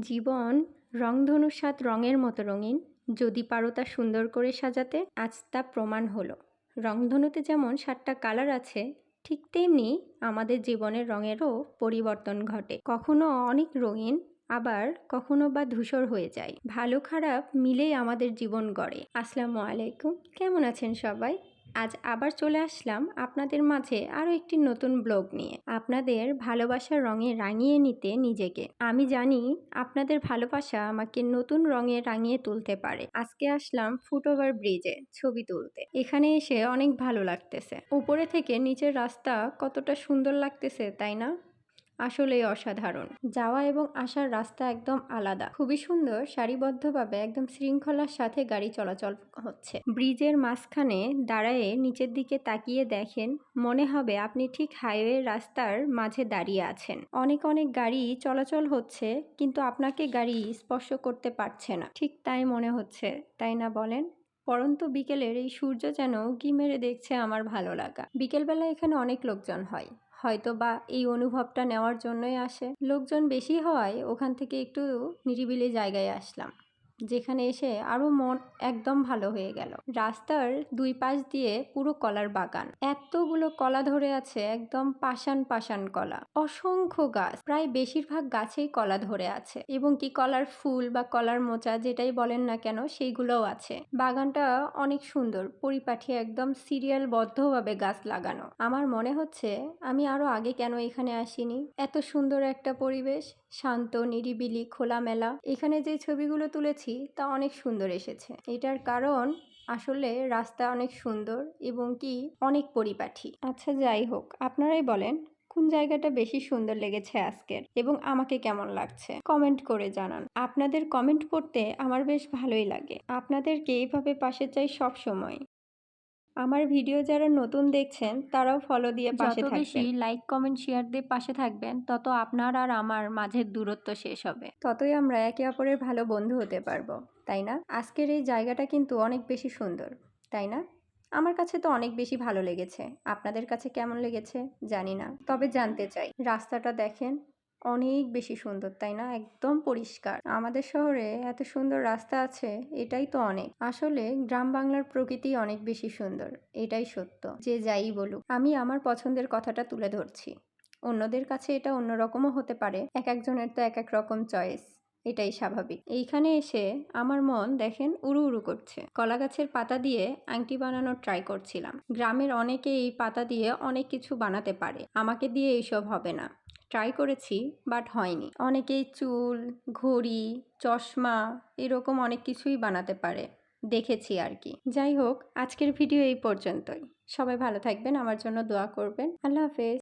জীবন রংধনুর সাত রঙের মতো রঙিন। যদি পারো তা সুন্দর করে সাজাতে, আজ তা প্রমাণ হলো। রংধনুতে যেমন সাতটা কালার আছে, ঠিক তেমনি আমাদের জীবনের রঙেরও পরিবর্তন ঘটে। কখনো অনেক রঙিন, আবার কখনো বা ধূসর হয়ে যায়। ভালো খারাপ মিলেই আমাদের জীবন গড়ে। আসসালামু আলাইকুম। কেমন আছেন সবাই? আজ আবার চলে আসলাম আপনাদের মাঝে আরও একটি নতুন ব্লগ নিয়ে। আপনাদের ভালোবাসার রঙে রাঙিয়ে নিতে নিজেকে। আমি জানি আপনাদের ভালোবাসা আমাকে নতুন রঙে রাঙিয়ে তুলতে পারে। আজকে আসলাম ফুটওভার ব্রিজে ছবি তুলতে। এখানে এসে অনেক ভালো লাগতেছে। উপরে থেকে নিচের রাস্তা কতটা সুন্দর লাগতেছে, তাই না? আসলেই অসাধারণ। যাওয়া এবং আসার রাস্তা একদম আলাদা। খুবই সুন্দর, সারিবদ্ধভাবে একদম শৃঙ্খলার সাথে গাড়ি চলাচল হচ্ছে। ব্রিজের মাঝখানে দাঁড়ায়ে নিচের দিকে তাকিয়ে দেখেন, মনে হবে আপনি ঠিক হাইওয়ে রাস্তার মাঝে দাঁড়িয়ে আছেন। অনেক অনেক গাড়ি চলাচল হচ্ছে, কিন্তু আপনাকে গাড়ি স্পর্শ করতে পারছে না। ঠিক তাই মনে হচ্ছে, তাই না বলেন? পরন্ত বিকেলের এই সূর্য যেন উঁকি মেরে দেখছে আমার ভালো লাগা। বিকেলবেলা এখানে অনেক লোকজন হয়। হয়তো বা এই অনুভবটা নেওয়ার জন্যই আসে। লোকজন বেশি হওয়ায় ওখান থেকে একটু নিরিবিলি জায়গায় আসলাম। যেখানে এসে আরও মন একদম ভালো হয়ে গেল। রাস্তার দুই পাশ দিয়ে পুরো কলার বাগান। এতগুলো কলা ধরে আছে একদম পাশান পাশান কলা। অসংখ্য গাছ। প্রায় বেশিরভাগ গাছেই কলা ধরে আছে। এবং কি কলার ফুল বা কলার মোচা যেটাই বলেন না কেন, সেইগুলোও আছে। বাগানটা অনেক সুন্দর। পরিপাঠি একদম সিরিয়াল বদ্ধভাবে গাছ লাগানো। আমার মনে হচ্ছে আমি আরও আগে কেন এখানে আসিনি? এত সুন্দর একটা পরিবেশ, শান্ত, নিরিবিলি, খোলামেলা। এখানে যে ছবিগুলো তুলেছি তা অনেক সুন্দর এসেছে। এটার কারণ আসলে রাস্তা অনেক সুন্দর এবং কি অনেক পরিপাঠি। আচ্ছা যাই হোক, আপনারাই বলেন, কোন জায়গাটা বেশি সুন্দর লেগেছে আজকের এবং আমাকে কেমন লাগছে? কমেন্ট করে জানান। আপনাদের কমেন্ট পড়তে আমার বেশ ভালোই লাগে। আপনাদেরকে এইভাবে পাশে চাই সব সময় আমার ভিডিও যারা নতুন দেখছেন তারাও ফলো দিয়ে পাশে থাকবেন বেশি লাইক কমেন্ট শেয়ার দিয়ে পাশে থাকবেন তত আপনার আর আমার মাঝের দূরত্ব শেষ হবে। ততই আমরা একে অপরের ভালো বন্ধু হতে পারব তাই না? আজকের এই জায়গাটা কিন্তু অনেক বেশি সুন্দর তাই না? আমার কাছে তো অনেক বেশি ভালো লেগেছে। আপনাদের কাছে কেমন লেগেছে? জানি না তবে জানতে চাই। রাস্তাটা দেখেন অনেক বেশি সুন্দর, তাই না? একদম পরিষ্কার। আমাদের শহরে এত সুন্দর রাস্তা আছে, এটাই তো অনেক। আসলে গ্রাম বাংলার প্রকৃতি অনেক বেশি সুন্দর, এটাই সত্য। যে যাই বলুক, আমি আমার পছন্দের কথাটা তুলে ধরছি। অন্যদের কাছে এটা অন্যরকমও হতে পারে, এক একজনের তো এক এক রকম চয়েস, এটাই স্বাভাবিক। এইখানে এসে আমার মন দেখেন উড়ু উড়ু করছে। কলা গাছের পাতা দিয়ে আংটি বানানোর ট্রাই করছিলাম। গ্রামের অনেকে এই পাতা দিয়ে অনেক কিছু বানাতে পারে, আমাকে দিয়ে এইসব হবে না। ট্রাই করেছি বাট হয়নি। অনেকেই চুল, ঘড়ি, চশমা এরকম অনেক কিছুই বানাতে পারে, দেখেছি আর কি। যাই হোক, আজকের ভিডিও এই পর্যন্তই। সবাই ভালো থাকবেন, আমার জন্য দোয়া করবেন। আল্লাহ হাফেজ।